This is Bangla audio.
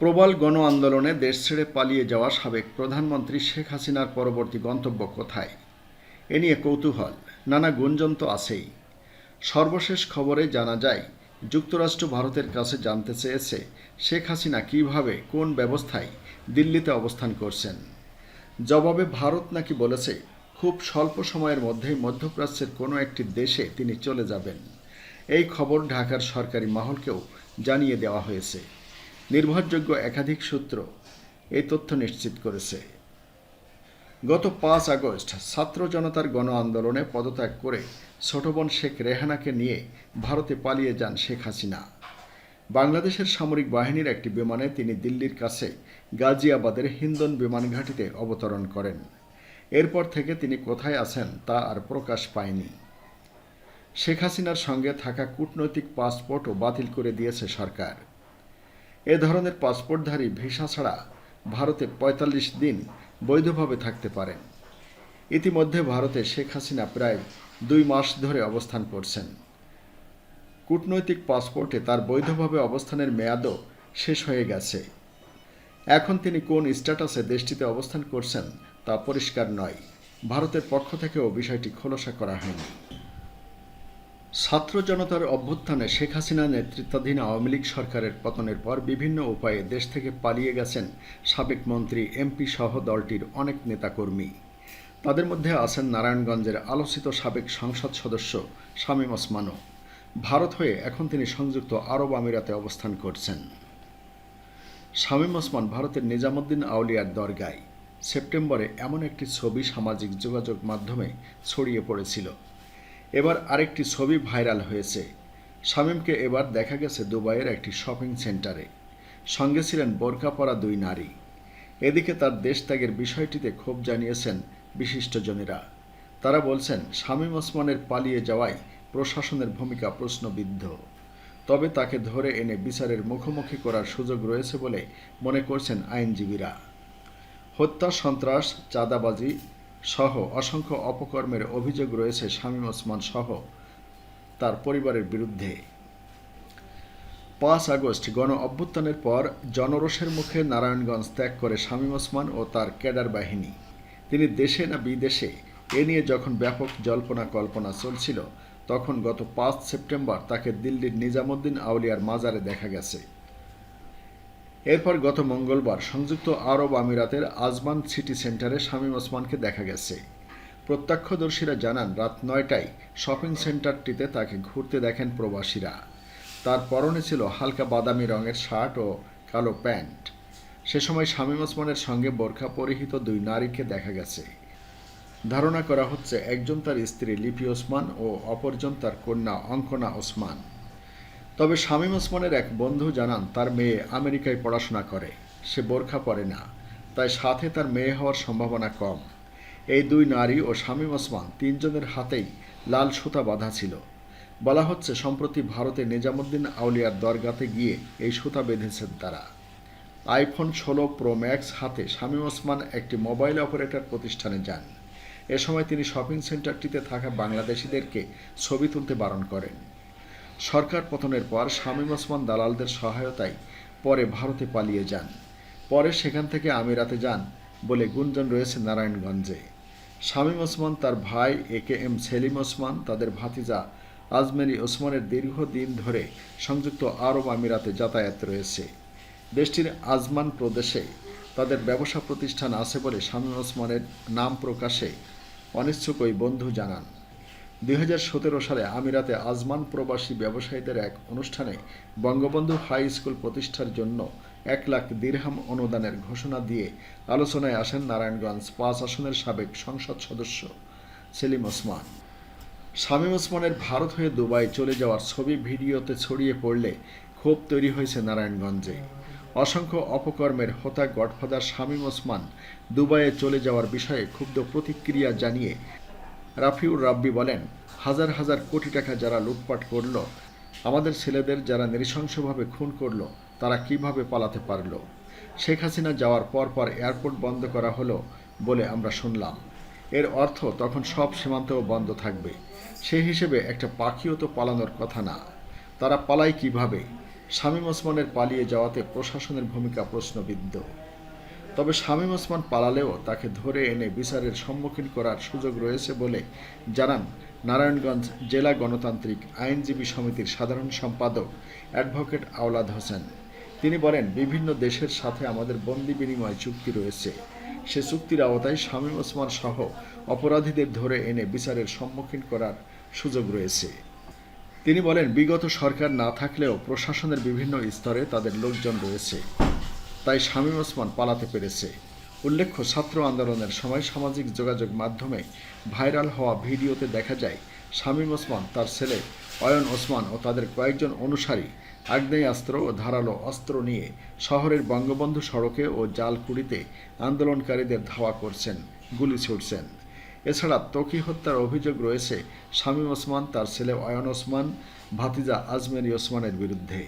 প্রবল গণ আন্দোলনে দেশ ছেড়ে পালিয়ে যাওয়া সাবেক প্রধানমন্ত্রী শেখ হাসিনার পরবর্তী গন্তব্য কোথায়? এ নিয়ে কৌতূহল, নানা গুঞ্জন তো আছেই। সর্বশেষ খবরে জানা যায়, যুক্তরাষ্ট্র ভারতের কাছে জানতে চেয়েছে শেখ হাসিনা কীভাবে, কোন ব্যবস্থায় দিল্লিতে অবস্থান করছেন। জবাবে ভারত নাকি বলেছে, খুব স্বল্প সময়ের মধ্যেই মধ্যপ্রাচ্যের কোনো একটি দেশে তিনি চলে যাবেন। এই খবর ঢাকার সরকারি মহলকেও জানিয়ে দেওয়া হয়েছে। নির্ভরযোগ্য একাধিক সূত্র এই তথ্য নিশ্চিত করেছে। গত পাঁচ আগস্ট ছাত্র জনতার গণ আন্দোলনে পদত্যাগ করে ছোট বোন শেখ রেহানাকে নিয়ে ভারতে পালিয়ে যান শেখ হাসিনা। বাংলাদেশের সামরিক বাহিনীর একটি বিমানে তিনি দিল্লির কাছে গাজিয়াবাদের হিন্দন বিমান ঘাঁটিতে অবতরণ করেন। এরপর থেকে তিনি কোথায় আছেন তা আর প্রকাশ পায়নি। শেখ হাসিনার সঙ্গে থাকা কূটনৈতিক পাসপোর্টও বাতিল করে দিয়েছে সরকার। এ ধরনের পাসপোর্টধারী ভিসা ছাড়া ভারতে পঁয়তাল্লিশ দিন বৈধভাবে থাকতে পারেন। ইতিমধ্যে ভারতে শেখ হাসিনা প্রায় দুই মাস ধরে অবস্থান করছেন। কূটনৈতিক পাসপোর্টে তার বৈধভাবে অবস্থানের মেয়াদও শেষ হয়ে গেছে। এখন তিনি কোন স্ট্যাটাসে দেশটিতে অবস্থান করছেন তা পরিষ্কার নয়। ভারতের পক্ষ থেকেও বিষয়টি খোলসা করা হয়নি। ছাত্র জনতার অভ্যুত্থানে শেখ হাসিনা নেতৃত্বাধীন আওয়ামী লীগ সরকারের পতনের পর বিভিন্ন উপায়ে দেশ থেকে পালিয়ে গেছেন সাবেক মন্ত্রী, এমপি সহ দলটির অনেক নেতাকর্মী। তাদের মধ্যে আছেন নারায়ণগঞ্জের আলোচিত সাবেক সংসদ সদস্য শামীম ওসমানও। ভারত হয়ে এখন তিনি সংযুক্ত আরব আমিরাতে অবস্থান করছেন। শামীম ওসমান ভারতের নিজামুদ্দিন আউলিয়ার দরগায়। সেপ্টেম্বরে এমন একটি ছবি সামাজিক যোগাযোগ মাধ্যমে ছড়িয়ে পড়েছিল। এবার আরেকটি ছবি ভাইরাল হয়েছে। শামীমকে এবার দেখা গেছে দুবাইয়ের একটি শপিং সেন্টারে। সঙ্গে ছিলেন বোরকা পরা দুই নারী। এদিকে তার দেশ ত্যাগের বিষয়টিতে ক্ষোভ জানিয়েছেন বিশিষ্টজনেরা। তারা বলছেন, শামীম ওসমানের পালিয়ে যাওয়ায় প্রশাসনের ভূমিকা প্রশ্নবিদ্ধ। তবে তাকে ধরে এনে বিচারের মুখোমুখি করার সুযোগ রয়েছে বলে মনে করছেন আইনজীবীরা। হত্যা, সন্ত্রাস, চাঁদাবাজি সহ অসংখ্য অপকর্মের অভিযোগ রয়েছে শামীম ওসমান সহ তার পরিবারের বিরুদ্ধে। পাঁচ আগস্ট গণ অভ্যুত্থানের পর জনরোষের মুখে নারায়ণগঞ্জ ত্যাগ করে শামীম ওসমান ও তার ক্যাডার বাহিনী। তিনি দেশে না বিদেশে এ নিয়ে যখন ব্যাপক জল্পনা কল্পনা চলছিল, তখন গত পাঁচ সেপ্টেম্বর তাকে দিল্লির নিজামুদ্দিন আউলিয়ার মাজারে দেখা গেছে। এরপর গত মঙ্গলবার সংযুক্ত আরব আমিরাতের আজমান সিটি সেন্টারে শামীম ওসমানকে দেখা গেছে। প্রত্যক্ষদর্শীরা জানান, রাত নয়টায় শপিং সেন্টারটিতে তাকে ঘুরতে দেখেন প্রবাসীরা। তার পরনে ছিল হালকা বাদামি রঙের শার্ট ও কালো প্যান্ট। সে সময় শামীম ওসমানের সঙ্গে বোরখা পরিহিত দুই নারীকে দেখা গেছে। ধারণা করা হচ্ছে, একজন তার স্ত্রী লিপি ওসমান ও অপরজন তার কন্যা অঙ্কনা ওসমান। তবে শামীম ওসমানের এক বন্ধু জানান, তার মেয়ে আমেরিকায় পড়াশোনা করে। সে বোরখা পরে না, তাই সাথে তার মেয়ে হওয়ার সম্ভাবনা কম। এই দুই নারী ও শামীম ওসমান তিনজনের হাতেই লাল সুতা বাঁধা ছিল। বলা হচ্ছে, সম্প্রতি ভারতে নিজামুদ্দিন আউলিয়ার দরগাতে গিয়ে এই সুতা বেঁধেছেন তারা। আইফোন ষোলো প্রো ম্যাক্স হাতে শামীম ওসমান একটি মোবাইল অপারেটর প্রতিষ্ঠানে যান। এ সময় তিনি শপিং সেন্টারটিতে থাকা বাংলাদেশিদেরকে ছবি তুলতে বারণ করেন। সরকার পতনের পর শামীম ওসমান দালালদের সহায়তায় পরে ভারতে পালিয়ে যান। পরে সেখান থেকে আমিরাতে যান বলে গুঞ্জন রয়েছে নারায়ণগঞ্জে। শামীম ওসমান তার ভাই A K M Selim Osman, তাদের ভাতিজা আজমেরি ওসমানের দীর্ঘদিন ধরে সংযুক্ত আরব আমিরাতে যাতায়াত রয়েছে। দেশটির আজমান প্রদেশে তাদের ব্যবসা প্রতিষ্ঠান আছে বলে শামীম ওসমানের নাম প্রকাশে অনিচ্ছুক ওই বন্ধু জানান। দুই হাজার সতেরো সালে আমিরাতে আজমান প্রবাসী ব্যবসায়ীদের এক অনুষ্ঠানে বঙ্গবন্ধু হাই স্কুল প্রতিষ্ঠার জন্য এক লাখ দিরহাম অনুদানের ঘোষণা দিয়ে আলোচনায় আসেন নারায়ণগঞ্জ পাঁচ আসনের সাবেক সংসদ সদস্য সেলিম ওসমান। শামীম ওসমানের ভারত হয়ে দুবাই চলে যাওয়ার ছবি ভিডিওতে ছড়িয়ে পড়লে ক্ষোভ তৈরি হয়েছে নারায়ণগঞ্জে। অসংখ্য অপকর্মের হোতা গডফাদার শামীম ওসমান দুবাইয়ে চলে যাওয়ার বিষয়ে ক্ষুব্ধ প্রতিক্রিয়া জানিয়ে রাফিউর রাব্বি বলেন, হাজার হাজার কোটি টাকা যারা লুটপাট করল, আমাদের ছেলেদের যারা নৃশংসভাবে খুন করল, তারা কীভাবে পালাতে পারল? শেখ হাসিনা যাওয়ার পর পর এয়ারপোর্ট বন্ধ করা হলো বলে আমরা শুনলাম। এর অর্থ তখন সব সীমান্তও বন্ধ থাকবে। সেই হিসেবে একটা পাখিও তো পালানোর কথা না। তারা পালায় কীভাবে? শামীম ওসমানের পালিয়ে যাওয়াতে প্রশাসনের ভূমিকা প্রশ্নবিদ্ধ। তবে শামীম ওসমান পালালেও তাকে ধরে এনে বিচারের সম্মুখীন করার সুযোগ রয়েছে বলে জানান নারায়ণগঞ্জ জেলা গণতান্ত্রিক আইনজীবী সমিতির সাধারণ সম্পাদক অ্যাডভোকেট আওলাদ হোসেন। তিনি বলেন, বিভিন্ন দেশের সাথে আমাদের বন্দি বিনিময় চুক্তি রয়েছে। সে চুক্তির আওতায় শামীম ওসমান সহ অপরাধীদের ধরে এনে বিচারের সম্মুখীন করার সুযোগ রয়েছে। তিনি বলেন, বিগত সরকার না থাকলেও প্রশাসনের বিভিন্ন স্তরে তাদের লোকজন রয়েছে। তাই শামীম ওসমান পালাতে পেরেছে। উল্লেখ্য, ছাত্র আন্দোলনের সময় সামাজিক যোগাযোগ মাধ্যমে ভাইরাল হওয়া ভিডিওতে দেখা যায়, শামীম ওসমান তার ছেলে অয়ন ওসমান ও তাদের কয়েকজন অনুসারী আগ্নেয়াস্ত্র ও ধারালো অস্ত্র নিয়ে শহরের বঙ্গবন্ধু সড়কে ও জালকুড়িতে আন্দোলনকারীদের ধাওয়া করছেন, গুলি ছুটছেন এছাড়া তকি হত্যার অভিযোগ রয়েছে শামীম ওসমান, তার ছেলে অয়ন ওসমান, ভাতিজা আজমেরি ওসমানের বিরুদ্ধে।